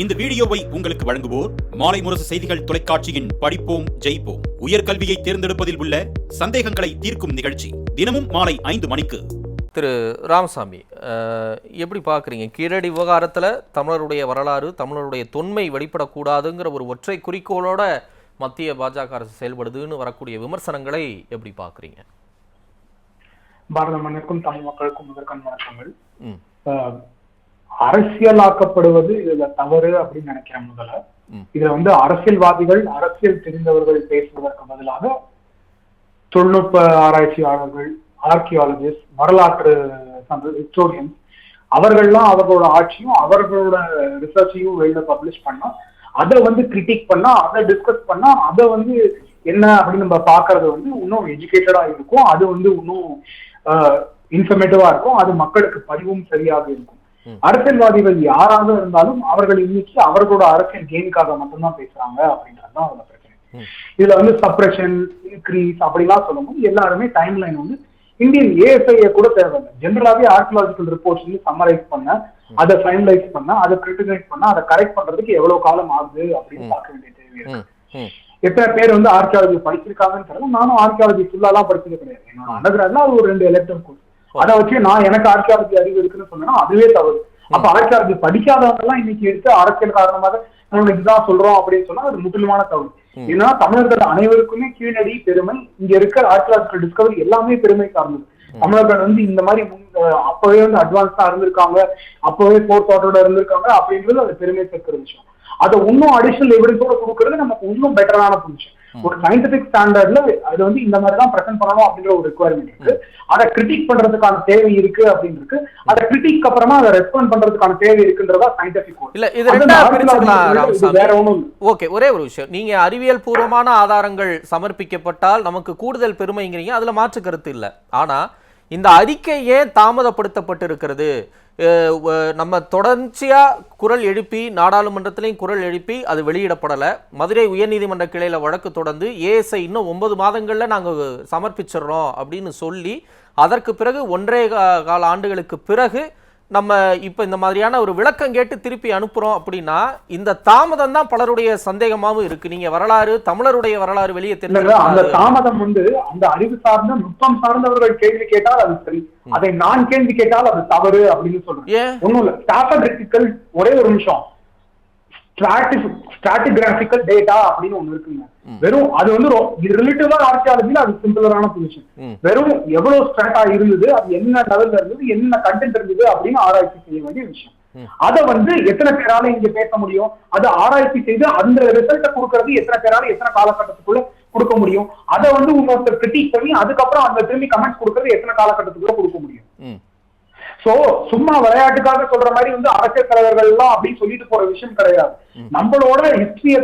இந்த வீடியோவை உங்களுக்கு வழங்குவோர் மாலை முரசு செய்திகள் தொலைக்காட்சியின் படிப்போம் ஜெயிப்போம். உயர்கல்வியை தேர்ந்தெடுப்பதில் உள்ள சந்தேகங்களை தீர்க்கும் நிகழ்ச்சி தினமும் மாலை ஐந்து மணிக்கு. திரு ராமசாமி எப்படி பார்க்குறீங்க? கீழடி விவகாரத்தில் தமிழருடைய வரலாறு தமிழருடைய தொன்மை வெளிப்படக்கூடாதுங்கிற ஒரு ஒற்றை குறிக்கோளோட மத்திய பாஜக அரசு செயல்படுதுன்னு வரக்கூடிய விமர்சனங்களை எப்படி பார்க்குறீங்க? பாரத மண்ணிற்கும் தமிழ் மக்களுக்கும் முதற்கண் வணக்கங்கள். அரசியலாக்கப்படுவது இதுல தவறு அப்படின்னு நினைக்கிறேன் முதல்ல. இதுல வந்து அரசியல்வாதிகள் அரசியல் தெரிந்தவர்கள் பேசுவதற்கு பதிலாக தொழில்நுட்ப ஆராய்ச்சியாளர்கள் ஆர்கியாலஜிஸ்ட் வரலாற்று ஹிஸ்டோரியன்ஸ் அவர்கள்லாம் அவர்களோட ஆட்சியும் அவர்களோட ரிசர்ச்சையும் வெளியில பப்ளிஷ் பண்ணா அதை வந்து கிரிட்டிக் பண்ணா அதை டிஸ்கஸ் பண்ணா அதை வந்து என்ன அப்படின்னு நம்ம பாக்குறது வந்து இன்னும் எஜுகேட்டடா இருக்கும் அது வந்து இன்னும் இன்ஃபர்மேட்டிவா இருக்கும் அது மக்களுக்கு பதிவும் சரியாக இருக்கும். அரசியல்வாதிகள் யாராக இருந்தாலும் அவர்கள் இன்னைக்கு அவர்களோட அரசியல் கெயினுக்காக மட்டும்தான் பேசுறாங்க அப்படின்றதுதான் அதுல பிரச்சனை. இதுல வந்து சப்ரஷன் இன்க்ரீஸ் அப்படிலாம் சொல்லும்போது எல்லாருமே டைம் லைன் வந்து இந்தியன் ஏஎஸ்ஐ கூட தேவையில்லை. ஜென்ரலாவே ஆர்கியலாஜிக்கல் ரிப்போர்ட்ஸ் வந்து சம்மரைஸ் பண்ண அதை ஃபைனலைஸ் பண்ண அதை கிரிட்டிசைஸ் பண்ண அதை கரெக்ட் பண்றதுக்கு எவ்வளவு காலம் ஆகுது அப்படின்னு. பார்க்க வேண்டிய தேவை இருக்கு. எத்தனை பேர் வந்து ஆர்கியாலஜி படிச்சிருக்காங்கன்னு தெரியல. நானும் ஆர்கியாலஜி ஃபுல்லாலாம் படிச்சது கிடையாது. என்னோட அண்டர்கிராட்ல அது ஒரு ரெண்டு எலக்டிவ் கோர்ஸ் அதை வச்சு நான் எனக்கு ஆர்கியாலஜி அறிவு இருக்குன்னு சொன்னா அதுவே தவறு. அப்ப ஆர்கியாலஜி படிக்காதவங்க எல்லாம் இன்னைக்கு எடுத்து அரசியல் காரணமாக நம்ம இதுதான் சொல்றோம் அப்படின்னு சொன்னா அது முற்றிலுமான தவறு. ஏன்னா தமிழர்கள் அனைவருக்குமே கீழடி பெருமை இங்க இருக்கிற ஆர்கியாலஜிக்கல் டிஸ்கவரி எல்லாமே பெருமை சார்ந்தது. தமிழர்கள் வந்து இந்த மாதிரி அப்பவே வந்து அட்வான்ஸா இருந்திருக்காங்க அப்பவே ஃபோர்த் ஆர்டரோட இருந்திருக்காங்க அப்படின்றது அது பெருமை சேர்க்கிற விஷயம். அதை இன்னும் அடிஷனல் எவிடன்ஸோட கொடுக்கறது நமக்கு இன்னும் பெட்டரான பொசிஷன் ஒரு சயின்டிபிக் ஸ்டாண்டர்ட்ல அது வந்து இந்த மாதிரி தான் பிரசன்ட் பண்ணணும் அப்படின்ற ஒரு ரெக்குவயர்மெண்ட் இருக்கு. அதை கிரிட்டிக் பண்றதுக்கான தேவை இருக்கு அப்படின்னு இருக்கு. அதை கிரிட்டிக் அப்புறமா அதை ரெஸ்பாண்ட் பண்றதுக்கான தேவை இருக்குன்றதா சயின்டிபிக் இல்ல இது வேற இல்ல. ஓகே ஒரே ஒரு விஷயம். நீங்க அறிவியல் பூர்வமான ஆதாரங்கள் சமர்ப்பிக்கப்பட்டால் நமக்கு கூடுதல் பெருமைங்கிறீங்க. அதுல மாற்று கருத்து இல்லை. ஆனா இந்த அறிக்கை ஏன் தாமதப்படுத்தப்பட்டிருக்கிறது? நம்ம தொடர்ச்சியாக குரல் எழுப்பி நாடாளுமன்றத்திலையும் குரல் எழுப்பி அது வெளியிடப்படலை. மதுரை உயர்நீதிமன்ற கிளையில் வழக்கு தொடர்ந்து ஏஎஸ்ஐ இன்னும் ஒன்பது மாதங்களில் நாங்கள் சமர்ப்பிச்சிடுறோம் அப்படின்னு சொல்லி அதற்கு பிறகு ஒன்றே கா- கால ஆண்டுகளுக்கு பிறகு நம்ம இப்போ இந்த மாதிரியான ஒரு விளக்கம் கேட்டு திருப்பி அனுப்புறோம் அப்படின்னா இந்த தாமதம் தான் பலருடைய சந்தேகமாவும் இருக்கு. நீங்க வரலாறு தமிழருடைய வரலாறு வெளியே இல்ல அந்த தாமதம் வந்து அந்த அறிவு சார்ந்த நுட்பம் சார்ந்தவர்கள் கேள்வி கேட்டால் அது சரி. அதை நான் கேள்வி கேட்டால் அது தவறு அப்படின்னு சொல்றேன். ஒண்ணும் இல்ல. ஒரே ஒரு நிமிஷம். ஸ்ட்ராட்டிகிராபிக்கல் டேட்டா அப்படின்னு ஒண்ணு இருக்குங்க. வெறும் அது வந்து இது ரிலேட்டிவா ஆர்கியாலஜில அது சிம்பிளரான பொசிஷன். வெறும் எவ்வளவு ஸ்ட்ராட்டா இருந்தது அது என்ன லெவல்ல இருந்தது என்ன கண்டென்ட் இருந்தது அப்படின்னு ஆராய்ச்சி செய்ய வேண்டிய விஷயம். அத வந்து எத்தனை பேரால இங்க பேச முடியும்? அதை ஆராய்ச்சி செய்து அந்த ரிசல்ட்டை கொடுக்கறது எத்தனை பேரால எத்தனை காலகட்டத்துக்குள்ள கொடுக்க முடியும்? அதை வந்து இன்னொருத்தர் கிரிட்டிக் பண்ணி அதுக்கப்புறம் அந்த திரும்பி கமெண்ட்ஸ் கொடுக்கறது எத்தனை காலகட்டத்துக்குள்ள கொடுக்க முடியும்? சோ சும்மா விளையாட்டுக்காக சொல்ற மாதிரி வந்து அரசியல் தலைவர்கள் எல்லாம் அப்படின்னு சொல்லிட்டு போற விஷயம் கிடையாது. நம்மளோட ஹிஸ்டரிய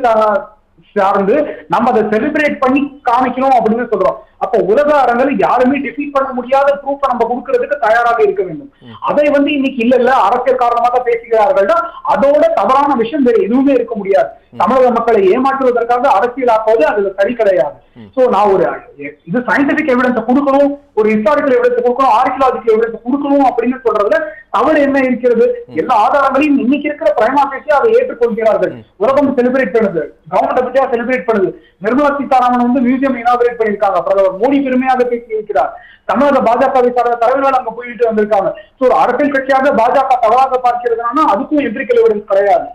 சார்ந்து நம்ம அதை செலிப்ரேட் பண்ணி காமிக்கணும் அப்படின்னு சொல்றோம். அப்போ உலக அரங்கில் யாருமே டிஃபீட் பண்ண முடியாத ப்ரூஃபை நம்ம கொடுக்கறதுக்கு தயாராக இருக்க வேண்டும். அதை வந்து இன்னைக்கு இல்ல இல்ல அரசியல் காரணமாக பேசுகிறார்கள்னா அதோட தவறான விஷயம் வேற எதுவுமே இருக்க முடியாது. தமிழக மக்களை ஏமாற்றுவதற்காக அரசியலாக்குவது அதுல சரி கிடையாது. சோ நான் ஒரு இது சயின்டிபிக் எவிடன்ஸ் கொடுக்கணும் ஒரு ஹிஸ்டாரிக்கல் எவிடன்ஸ் கொடுக்கணும் ஆர்கியலாஜிக்கல் எவிடன்ஸ் கொடுக்கணும் அப்படின்னு சொல்றதுல தவறு என்ன இருக்கிறது? எல்லா ஆதாரங்களையும் இன்னைக்கு இருக்கிற பிரைமா பேசி அதை ஏற்றுக்கொள்கிறார்கள். உலகம் செலிப்ரேட் பண்ணுது. கவர்மெண்ட் பத்தியா செலிப்ரேட் பண்ணுது. நிர்மலா சீதாராமன் வந்து மியூசியம் இனாகிரேட் பண்ணியிருக்காங்க பிரதமர் மோடி பெருமையாக பேசி இருக்கிறார் தமிழக பாஜகவை சார்ந்த தலைவர்கள் அங்க போயிட்டு வந்திருக்காங்க. சோ ஒரு அரசியல் கட்சியாக பாஜக தவறாக பார்க்கிறதுனா அதுக்கும் எம்பிரிக்கல் எவிடன்ஸ் கிடையாது.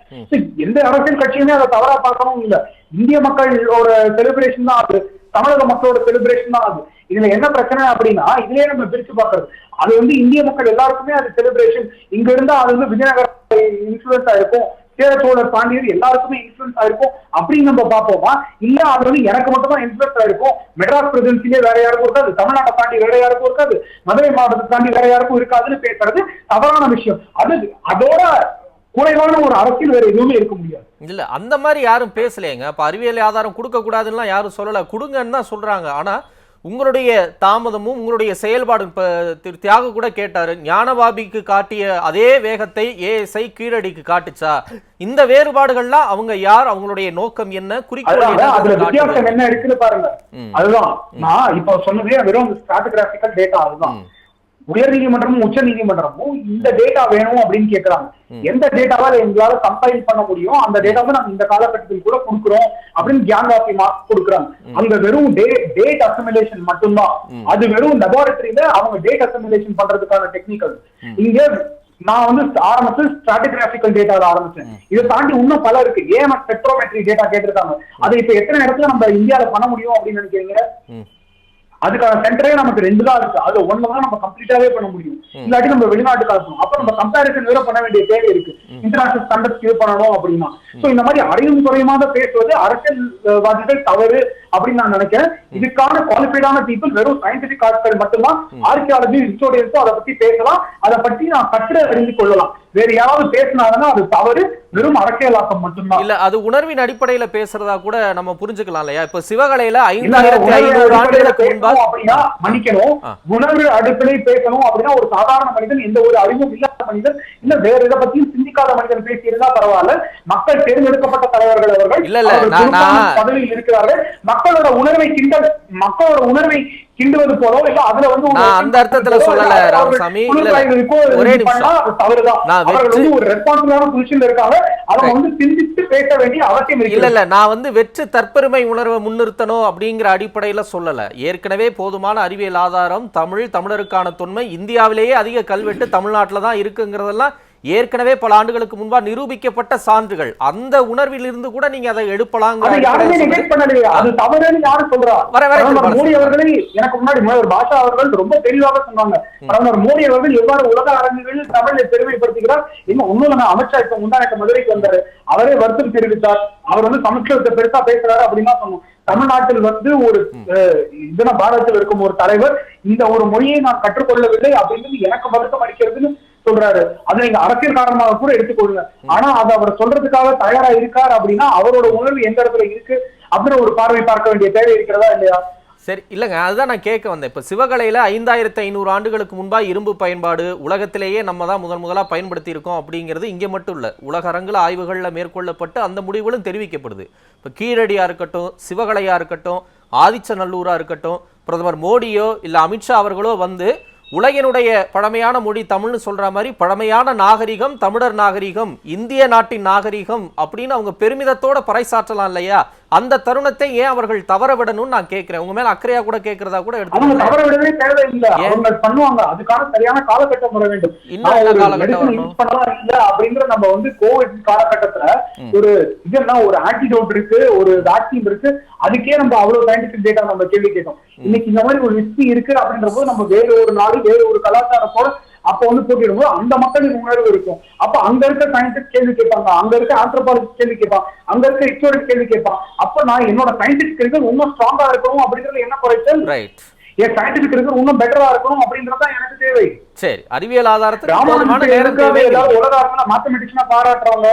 எந்த அரசியல் கட்சியுமே அதை தவறா பார்க்கணும் இல்ல. இந்திய மக்களோட செலிப்ரேஷன் தான் அது. தமிழக மக்களோட செலிப்ரேஷன் தான் அது. இதுல என்ன பிரச்சனை அப்படின்னா இதுலயே நம்ம பிரிச்சு பார்க்கறது. அது வந்து இந்திய மக்கள் எல்லாருக்குமே அது செலிப்ரேஷன் இங்க இருந்தா அது வந்து விஜயநகர இன்ஃபுளுன்ஸ் ஆயிருக்கும். சேரச்சோழர் பாண்டியர் எல்லாருக்குமே இன்ஃபுளுன்ஸ் ஆயிருக்கும். அப்படின்னு நம்ம பார்ப்போமா? இல்ல அது வந்து எனக்கு மட்டும் தான் இன்ஃபுளுன்ஸ் ஆயிருக்கும். மெட்ராஸ் பிரசிடென்சிலே வேற யாருக்கும் இருக்காது. தமிழ்நாட்டை தாண்டி வேற யாருக்கும் இருக்காது. மதுரை மாவட்டத்தை தாண்டி வேற யாருக்கும் இருக்காதுன்னு பேசுறது தவறான விஷயம். அது அதோட குறைவான ஒரு அரசியல் வேற எதுவுமே இருக்க முடியாது. இல்ல அந்த மாதிரி யாரும் பேசலையேங்க. இப்ப அறிவியல் ஆதாரம் கொடுக்க கூடாதுன்னு யாரும் சொல்லல. கொடுங்கன்னு தான் சொல்றாங்க. ஆனா உங்களுடைய தாமதமும் உங்களுடைய செயல்பாடு இப்ப திரு தியாக கூட கேட்டாரு. ஞானபாபிக்கு காட்டிய அதே வேகத்தை ஏஎஸ்ஐ கீழடிக்கு காட்டுச்சா? இந்த வேறுபாடுகள்லாம் அவங்க யார்? அவங்களுடைய நோக்கம் என்ன? குறிக்கோள். வித்தியாசம் என்ன இருக்குன்னு பாருங்க. அதுதான். நான் இப்ப சொன்னதே வெறும் ஸ்ட்ராட்டகிராபிக்கல் டேட்டா அதுதான். உயர் நீதிமன்றமும் உச்ச நீதிமன்றமும் இந்த டேட்டா வேணும் அப்படின்னு கேக்குறாங்க. எந்த டேட்டாவால எங்களால கம்பைல் பண்ண முடியும்? அந்த டேட்டாவை நாங்க இந்த காலகட்டத்தில் கூட கொடுக்குறோம் அப்படின்னு கியான் காப்பி மார்க் கொடுக்குறாங்க. அங்க வெறும் டேட் அசிமுலேஷன் மட்டும்தான். அது வெறும் லெபார்டரியில அவங்க டேட் அசிமுலேஷன் பண்றதுக்கான டெக்னிக்கல் இங்க நான் வந்து ஆரம்பிச்சு ஸ்ட்ராட்டிகிராபிக்கல் டேட்டால ஆரம்பிச்சேன். இதை தாண்டி இன்னும் பல இருக்கு. ஏன் ஸ்பெக்ட்ரோமெட்ரி டேட்டா கேட்டிருக்காங்க. அதை இப்ப எத்தனை இடத்துல நம்ம இந்தியால பண்ண முடியும் அப்படின்னு நினைக்கிறீங்க. அதுக்கான சென்டரே நமக்கு ரெண்டு தான் இருக்கு. அது ஒண்ணு தான் நம்ம கம்ப்ளீட்டாவே பண்ண முடியும். இல்லாட்டி நம்ம வெளிநாட்டுக்கு அனுப்பணும் அப்ப நம்ம கம்பேரிசன் வேற பண்ண வேண்டிய தேவை இருக்கு. இன்டர்நேஷனல் ஸ்டாண்டர்ட்ஸ் இது பண்ணணும் அப்படின்னா. சோ இந்த மாதிரி அறிவும் குறையுமாக பேசுவது அரசியல்வாதிகள் தவறு அப்படின்னு நான் நினைக்கிறேன். இதுக்கான குவாலிஃபைடான பீப்புள் வெறும் சயின்டிபிக் ஆட்கள் மட்டும்தான் ஆர்கியாலஜி ஹிஸ்டோரியன்ஸோ அதை பத்தி பேசலாம். அதை பத்தி நான் கற்று அறிந்து கொள்ளலாம். வேற யாராவது பேசினாங்கன்னா அது தவறு. வெறும் அரசியலாக்கம் மட்டும்தான். இல்ல அது உணர்வின் அடிப்படையில பேசுறதா கூட நம்ம புரிஞ்சுக்கலாம் இல்லையா? இப்ப சிவகலையில ஐந்தாயிரத்தி ஐநூறு ஆண்டுகளுக்கு முன்பாக அப்படின்னா மன்னிக்கணும். உணர்வு அடிப்படையில் பேசணும் அப்படின்னா ஒரு சாதாரண மனிதன் எந்த ஒரு அறிவும் இல்லாத மனிதன் இல்ல வேற எதை பத்தியும் சிந்திக்காத மனிதன் பேசியிருந்தா பரவாயில்ல. மக்கள் தேர்ந்தெடுக்கப்பட்ட தலைவர்கள் அவர்கள். இல்ல, இல்ல, பதவியில் இருக்கிறார்கள். மக்களோட உணர்வை கிண்டல் மக்களோட உணர்வை கிண்டுவது போலோ இல்ல அதுல வந்து அந்த அர்த்தத்துல சொல்லல, ராமசாமி. ஒரே நிமிஷம். தவறுதான். அவர்கள் வந்து ஒரு ரெஸ்பான்சிபிளான பொசிஷன்ல இருக்காங்க. அவங்க. வந்து சிந்தித்து பேச வேண்டிய அவசியம் இல்ல இல்ல. நான் வந்து வெற்று தற்பெருமை உணர்வை முன்னிறுத்தணும் அப்படிங்கிற அடிப்படையில சொல்லல. ஏற்கனவே போதுமான அறிவியல் ஆதாரம் தமிழ் தமிழருக்கான தொன்மை இந்தியாவிலேயே அதிக கல்வெட்டு தமிழ்நாட்டில் தான் இருக்குங்கிறதெல்லாம் ஏற்கனவே பல ஆண்டுகளுக்கு முன்பா நிரூபிக்கப்பட்ட சான்றுகள். அந்த உணர்வில் இருந்து கூட நீங்க அதை அவர்களே எனக்கு முன்னாடி பாஷா அவர்கள் ரொம்ப தெளிவாக சொன்னாங்க. பிரதமர் மோடி அவர்கள் எவ்வாறு உலக அரங்குகளில் தமிழை பெருமைப்படுத்துகிறார்? இன்னும் இல்லைங்க அமித்ஷா இப்ப முந்தானக்க மதுரைக்கு வந்தாரு. அவரே வருத்தம் தெரிவித்தார். அவர் வந்து சமஸ்கிருதத்தை பெருசா பேசுறாரு அப்படின்னு சொன்னோம். தமிழ்நாட்டில் வந்து ஒரு இதன பாரதத்தில் இருக்கும் ஒரு தலைவர் இந்த ஒரு மொழியை நான் கற்றுக்கொள்ளவில்லை அப்படின்னு எனக்கு வருத்தம் அளிக்கிறதுன்னு சொல்றாரு. அது நீங்க அரசியல் காரணமாக கூட எடுத்துக்கொள்ளுங்க. ஆனா அது அவர் சொல்றதுக்காக தயாரா இருக்கார் அப்படின்னா அவரோட உணர்வு எந்த இடத்துல இருக்கு? அப்படின்னு ஒரு பார்வை பார்க்க வேண்டிய தேவை இருக்கிறதா இல்லையா? சரி இல்லைங்க. அதுதான் நான் கேட்க வந்தேன். இப்போ சிவகலையில் ஐந்தாயிரத்து ஐநூறு ஆண்டுகளுக்கு முன்பா இரும்பு பயன்பாடு உலகத்திலேயே நம்ம தான் முதன் முதலாக பயன்படுத்தி இருக்கோம் அப்படிங்கிறது இங்கே மட்டும் இல்லை. உலக அரங்கில் ஆய்வுகளில் மேற்கொள்ளப்பட்டு அந்த முடிவுகளும் தெரிவிக்கப்படுது. இப்போ கீழடியாக இருக்கட்டும் சிவகலையாக இருக்கட்டும் ஆதிச்சநல்லூராக இருக்கட்டும் பிரதமர் மோடியோ இல்லை அமித்ஷா அவர்களோ வந்து உலகினுடைய பழமையான மொழி தமிழ்னு சொல்ற மாதிரி பழமையான நாகரிகம் தமிழர் நாகரிகம் இந்திய நாட்டின் நாகரிகம் அப்படின்னு அவங்க பெருமிதத்தோட பறைசாற்றலாம் இல்லையா? அந்த தருணத்தை ஏன் அவர்கள் தவற விடணும்னு நான் கேட்கிறேன். உங்க மேல அக்கறையா கூட கேட்கறதா கூட எடுத்து தவற விடவே தேவையில்லை? அவங்க பண்ணுவாங்க. அதுக்கான சரியான காலகட்டம் வர வேண்டும். இன்னும் காலகட்டம் இல்ல அப்படிங்கிற நம்ம வந்து கோவிட் காலகட்டத்துல ஒரு இதுன்னா ஒரு ஆன்டிடோட் இருக்கு ஒரு வேக்சின் இருக்கு. அதுக்கே நம்ம அவ்வளவு சயின்டிபிக் டேட்டா நம்ம கேள்வி கேட்டோம். இன்னைக்கு இந்த மாதிரி ஒரு ஹிஸ்டரி இருக்கு அப்படின்ற போது நம்ம வேற ஒரு நாடு வேற ஒரு கலாச்சாரத்தோட அப்ப வந்து போட்டிடும்போது அந்த மக்களின் உணர்வு இருக்கும். அப்ப அங்க இருக்க சயின்டிஸ்ட் கேள்வி கேட்பாங்க. அங்க இருக்க ஆந்த்ரோபாலஜிஸ்ட் கேள்வி கேட்பான். அங்க இருக்க ஹிஸ்டோரிக் கேள்வி கேட்பான். அப்ப நான் என்னோட சயின்டிஸ்ட் இருக்கு இன்னும் ஸ்ட்ராங்கா இருக்கணும் அப்படிங்கிறது என்ன குறைச்சல்? ரைட் என் சயின்டிபிக் இருக்கு இன்னும் பெட்டரா இருக்கணும் அப்படின்றதுதான் எனக்கு தேவை. சரி. அறிவியல் அரங்கில மேத்தமெட்டிக்ஸ்னா பாராட்டுறாங்க?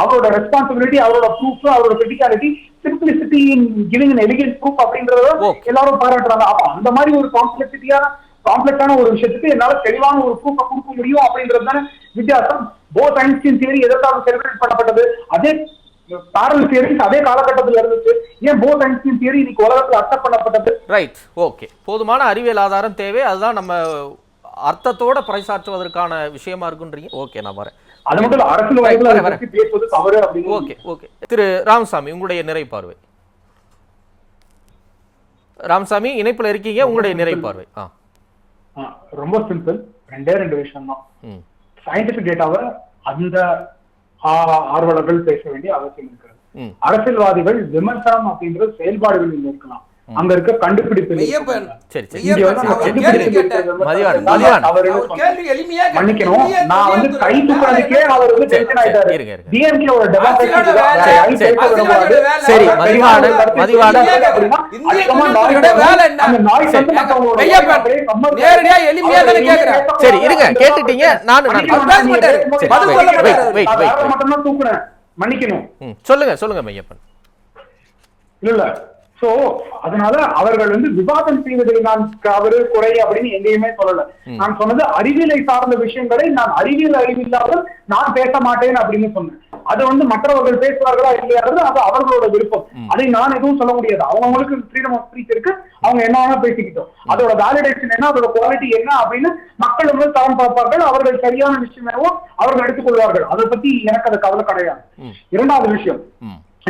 அவரோட ரெஸ்பான்சிபிலிட்டி அவரோட ப்ரூஃப் அவரோட criticality simplicity in giving elegant proof அப்படின்றத. எல்லாரும் பாராட்டுறாங்க. அப்ப அந்த மாதிரி ஒரு காம்ப்ளெக்சிட்டியான காம்ப்ளெக்ஸான ஒரு விஷயத்துக்கு என்னால தெளிவான ஒரு ப்ரூஃப கொடுக்க முடியும் அப்படின்றது தானே வித்தியாசம். போத் ஐன்ஸ்டீன் தியரி எதற்காக செலிபிரேட் பண்ணப்பட்டது? அதே பேரல் தியரிஸ் அதே காலகட்டத்தில் இருந்துச்சு. ஏன் போத் ஐன்ஸ்டீன் தியரி இன்னைக்கு உலகத்துல அக்செப்ட் பண்ணப்பட்டது? ரைட் ஓகே போதுமான அறிவியல் ஆதாரம் தேவை. அதுதான் நம்ம அர்த்தத்தோட பறைசாற்றுவதற்கான விஷயமா இருக்குன்றீங்க? ஓகே நான் வரேன். அது மட்டும் பேசுவது தவறு அப்படின்னு. ஓகே ஓகே திரு ராமசாமி உங்களுடைய நிறை பார்வை. ராமசாமி இணைப்புல இருக்கீங்க உங்களுடைய நிறை பார்வை. ஆ, ரொம்ப சிம்பிள் ரெண்டே ரெண்டு விஷயம் தான் சயின்டிபிக் டேட்டாவை அந்த ஆர்வலர்கள் பேச வேண்டிய அவசியம் இருக்கிறது. அரசியல்வாதிகள் விமர்சனம் அப்படின்றது செயல்பாடுகளில் இருக்கலாம் அங்க இருக்க கண்டுபிடிப்பு. மன்னிக்கணும். நான் வந்து. கை தூக்குறதுக்கே அவர் வந்து டென்ஷன் ஆயிட்டாரு. டிஎம்கே ஒரு சரி. நேரடியா எளிமையா தானே கேக்குறேன். சரி, இருங்க, கேட்டுட்டீங்க. நானு- தூக்குறேன் மன்னிக்கணும். சொல்லுங்க சொல்லுங்க மையப்பன். இல்ல. சோ அதனால அவர்கள் வந்து விவாதம் செய்வதில் நான் தவறு குறை அப்படின்னு எங்கேயுமே சொல்லல. நான் சொன்னது அறிவியலை சார்ந்த விஷயங்களை நான் அறிவியல் அறிவில்லாமல் நான் பேச மாட்டேன் அப்படின்னு சொன்னேன். அது வந்து மற்றவர்கள் பேசுவார்களா இல்லையாவது அது அவர்களோட விருப்பம். அதை நான் எதுவும் சொல்ல முடியாது. அவங்களுக்கு ஃப்ரீடம் ஆஃப் ஸ்பீச் இருக்கு. அவங்க என்ன பேசிக்கிட்டோம். அதோட வேலிடேஷன் என்ன அதோட குவாலிட்டி என்ன அப்படின்னு மக்கள் வந்து தரம் பார்ப்பார்கள். அவர்கள் சரியான விஷயம் என்னவோ அவர்கள் எடுத்துக்கொள்வார்கள். அதை பத்தி எனக்கு அது கவலை கிடையாது. இரண்டாவது விஷயம்.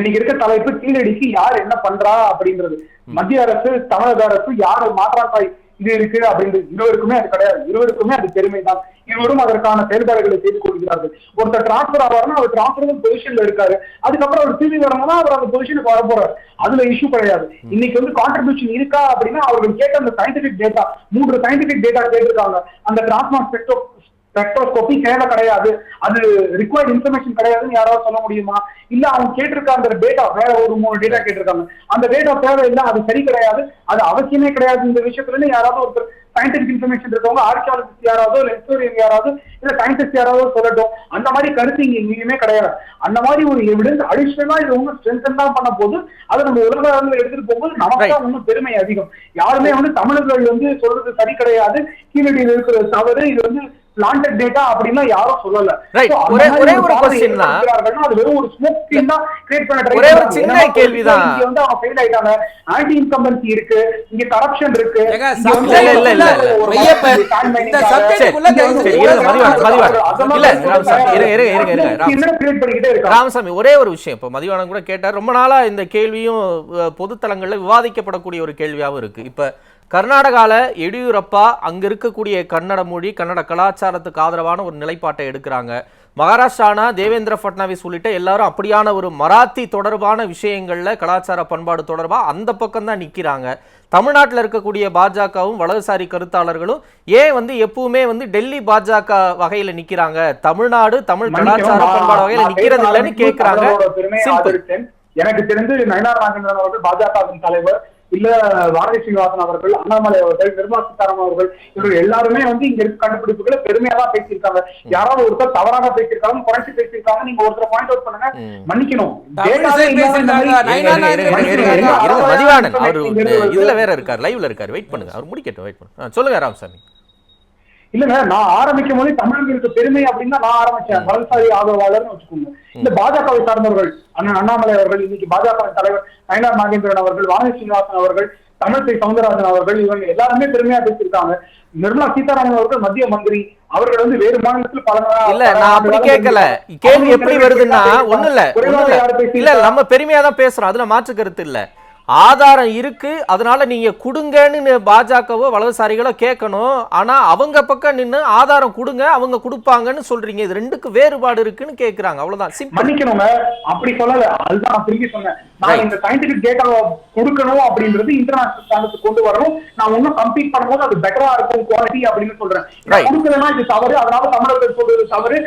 இன்னைக்கு இருக்க தலைப்பு கீழடிக்கு யார் என்ன பண்றா அப்படின்றது. மத்திய அரசு தமிழக அரசு யாரு மாற்றாக்காய் இது இருக்கு அப்படின்றது. இருவருக்குமே அது கிடையாது. இருவருக்குமே அது பெருமை தான் இருவரும் அதற்கான செயல்பாடுகளை செய்து கொள்கிறார்கள். ஒருத்தர் டிரான்ஸ்பர் ஆவாருன்னா அவர் டிரான்ஸ்பர் பொசிஷன்ல இருக்காரு. அதுக்கப்புறம் அவர் திரும்பி வரணும்னா அவர் அந்த பொசிஷனுக்கு வர போறாரு. அதுல இஷ்யூ கிடையாது. இன்னைக்கு வந்து கான்ட்ரிபியூஷன் இருக்கா அப்படின்னா அவர்கள் கேட்ட அந்த சயின்டிபிக் டேட்டா மூன்று சயின்டிபிக் டேட்டா கேட்டிருக்காங்க. அந்த டிரான்ஸ்மார் ஸ்பெக்ட்ரோ ஸ்பெக்ட்ரோஸ்கோபி தேவை கிடையாது. அது ரிக்வயர்ட் இன்ஃபர்மேஷன் கிடையாதுன்னு யாராவது சொல்ல முடியுமா? இல்ல அவங்க கேட்டிருக்க அந்த டேட்டா வேற ஒரு மூணு டேட்டா கேட்டிருக்காங்க. அந்த டேட்டா தேவை இல்ல அது சரி கிடையாது. அது அவசியமே கிடையாது இந்த விஷயத்துல யாராவது ஒருத்தர் சயின்டிபிக் இன்ஃபர்மேஷன் இருக்கவங்க ஆர்கியாலஜிஸ்ட் யாராவது இல்ல ஹிஸ்டோரியன் யாராவது இல்ல சயின்டிஸ்ட் யாராவது சொல்லட்டும். அந்த மாதிரி கருத்து இங்க எங்கேயுமே கிடையாது. அந்த மாதிரி ஒரு எவிடன்ஸ் அடிஷனலா இது ஒன்றும் ஸ்ட்ரென்தன் தான் பண்ண போது அதை நம்ம உலக எடுத்துட்டு போகும்போது நமக்கு தான் இன்னும் பெருமை அதிகம். யாருமே வந்து தமிழர்கள் வந்து சொல்றது சரி கிடையாது. கீழடியில் இருக்கிற தவறு இது வந்து பிளான்டட் டேட்டா அப்படின்னா யாரும் சொல்லல. ஒரே- ஒரே ஒரு question தான். அது வெறும் ஒரு ஸ்மோக் ஸ்கிரீன் தான் கிரியேட் பண்ண try ஒரே ஒரு. சின்ன ஏன்னா, கேள்விதான். இங்க வந்து அவங்க ஃபெயில் ஆயிட்டாங்க. ஆன்டி இன்கம்பன்சி இருக்கு. இங்க கரப்ஷன் இருக்கு இல்ல, இல்ல, இல்ல, time இந்த காக, குள்ள ராமசாமி, ஒரே ஒரு விஷயம். இப்போ மதிவானம் கூட கேட்டார் ரொம்ப நாளா இந்த கேள்வியும் அஹ், பொதுத்தளங்கள்ல விவாதிக்கப்படக்கூடிய ஒரு கேள்வியாகவும் இருக்கு. இப்போ கர்நாடகால எடியூரப்பா அங்க இருக்கக்கூடிய கன்னட மொழி கன்னட கலாச்சாரத்துக்கு ஆதரவான ஒரு நிலைப்பாட்டை எடுக்கிறாங்க. மகாராஷ்டிரானா தேவேந்திர ஃபட்னாவிஸ் உள்ளிட்ட எல்லாரும் அப்படியான ஒரு மராத்தி தொடர்பான விஷயங்கள்ல கலாச்சார பண்பாடு தொடர்பா அந்த பக்கம் தான் நிக்கிறாங்க. தமிழ்நாட்டில் இருக்கக்கூடிய பாஜகவும் வலதுசாரி கருத்தாளர்களும் ஏன் வந்து எப்பவுமே வந்து டெல்லி பாஜக வகையில நிக்கிறாங்க? தமிழ்நாடு தமிழ் கலாச்சார பண்பாடு வகையில நிக்கிறது இல்லைன்னு ஆதரித்தேன். எனக்கு தெரிந்து நயனார் நாகேந்திரன் அவர்கள் பாஜகவின் தலைவர். இல்ல வானதி சீனிவாசன் அவர்கள் அண்ணாமலை அவர்கள் நிர்மலா சீதாராமன் அவர்கள் இவர்கள் எல்லாருமே வந்து இங்க இருக்க கண்டுபிடிப்புகளை பெருமையா தான் பேசியிருக்காங்க. யாராவது ஒருத்தர் தவறாக பேசியிருக்காங்க குறைச்சு பேசியிருக்காங்க நீங்க ஒருத்தர் பாயிண்ட் அவுட் பண்ணுங்க மன்னிக்கணும். மதிவாணன் அவர் இதுல. வேற இருக்கார் லைவ்ல இருக்காரு. வெயிட் பண்ணுங்க அவர் முடிக்கட்டும் வெயிட் பண்ணுங்க. சொல்லுங்க ராமசாமி இல்லங்க நான் ஆரம்பிக்கும் போது தமிழர்களுக்கு பெருமை அப்படின்னு நான் ஆரம்பிச்சேன். வலதுசாரி ஆதரவாளர்னு வச்சுக்கோங்க. இந்த பாஜகவை சார்ந்தவர்கள் அண்ணன் அண்ணாமலை அவர்கள் இன்னைக்கு பாஜக தலைவர் நயனார் நாகேந்திரன் அவர்கள் வானதி சீனிவாசன் அவர்கள் தமிழிசை சவுந்தரராஜன் அவர்கள் இவங்க எல்லாருமே பெருமையா பேசியிருக்காங்க. நிர்மலா சீதாராமன் அவர்கள் மத்திய மந்திரி. அவர்கள் வந்து வேறு மாநிலத்தில் பல இல்ல நான் அப்படி கேட்கல. கேள்வி எப்படி வருதுன்னா ஒண்ணு இல்ல இல்ல நம்ம பெருமையா தான் பேசுறோம். அதுல மாற்று கருத்து இல்ல. ஆதாரம் இருக்கு. அதனால நீங்க கொடுங்கன்னு பாஜகவோ வலதுசாரிகளோ கேட்கணும். ஆனா அவங்க பக்கம் நின்னு ஆதாரம் கொடுங்க அவங்க கொடுப்பாங்கன்னு சொல்றீங்க. இது ரெண்டுக்கு வேறுபாடு இருக்குன்னு கேக்குறாங்க. அவ்வளவுதான். மன்னிக்கணுங்க. அப்படி சொல்லல. அதுதான் நான் திரும்பி சொன்னேன். நான். இந்த சயின்டிபிக் டேட்டாவை கொடுக்கணும் அப்படின்றது இன்டர்நேஷனல் ஸ்டாண்டர்ட்ஸ் கொண்டு வரணும். நான் இன்னும் கம்ப்ளீட் பண்ணும்போது அது பெட்டரா இருக்கும் குவாலிட்டி அப்படின்னு சொல்றேன். கொடுக்கலன்னா இது தவறு. அதனால தமிழர்கள் சொல்றது தவறு.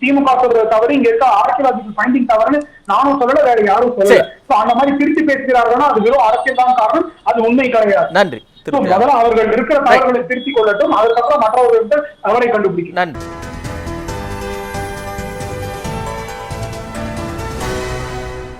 திமுக சொல்றது தவறு இங்க இருக்க ஆர்கியலாஜிக்கல் ஃபைண்டிங் தவறுன்னு நானும் சொல்லல வேற யாரும் சொல்லல. அந்த மாதிரி திருத்தி பேசுகிறார்கள்னா அது வெறும் அரசியல் தான் காரணம் அது உண்மை கிடையாது. நன்றி. முதல்ல அவர்கள் இருக்கிற தவறுகளை திருத்திக் கொள்ளட்டும் அதுக்கப்புறம் மற்றவர்கள் தவறை கண்டுபிடிக்கும் நன்றி.